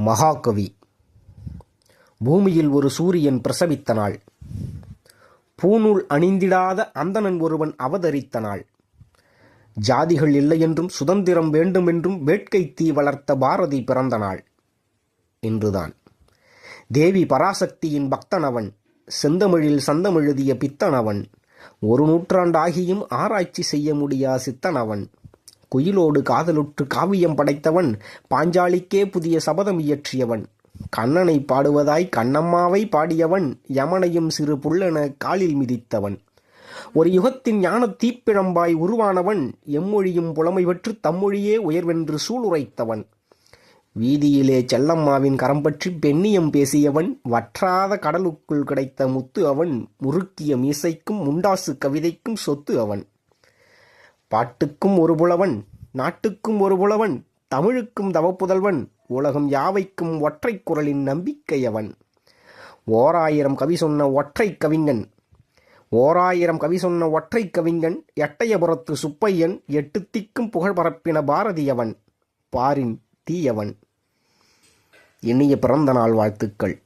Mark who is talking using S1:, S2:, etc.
S1: மகாகவி. பூமியில் ஒரு சூரியன் பிரசவித்த நாள். பூநூல் அணிந்திடாத அந்தணன் ஒருவன் அவதரித்த நாள். ஜாதிகள் இல்லையென்றும் சுதந்திரம் வேண்டுமென்றும் வேட்கை தீ வளர்த்த பாரதி பிறந்த நாள். இன்றுதான். தேவி பராசக்தியின் பக்தனவன் செந்தமிழில் சந்தமெழுதிய பித்தனவன் ஒரு நூற்றாண்டாகியும் ஆராய்ச்சி செய்ய முடியா சித்தனவன். குயிலோடு காதலுற்று காவியம் படைத்தவன் பாஞ்சாலிக்கே புதிய சபதம் இயற்றியவன். கண்ணனை பாடுவதாய் கண்ணம்மாவை பாடியவன் யமனையும் சிறு புல்லென காலில் மிதித்தவன். ஒரு யுகத்தின் ஞான தீப்பிழம்பாய் உருவானவன் எம்மொழியும் புலமை பெற்று தம்மொழியே உயர்வென்று சூளுரைத்தவன். வீதியிலே செல்லம்மாவின் கரம் பற்றி பெண்ணியம் பேசியவன் வற்றாத கடலுக்குள் கிடைத்த முத்து அவன் முறுக்கிய மீசைக்கும் முண்டாசு கவிதைக்கும் சொத்து அவன். பாட்டுக்கும் ஒரு புலவன் நாட்டுக்கும் ஒரு புலவன் தமிழுக்கும் தவப்புதல்வன் உலகம் யாவைக்கும் ஒற்றைக் குரலின் நம்பிக்கையவன் ஓராயிரம் கவி சொன்ன ஒற்றை கவிஞன் ஓராயிரம் கவி சொன்ன ஒற்றை கவிஞன் எட்டயபுரத்து சுப்பையன் எட்டு திக்கும் புகழ் பரப்பின பாரதியவன் பாரின் தீயவன். இனிய பிறந்த நாள் வாழ்த்துக்கள்.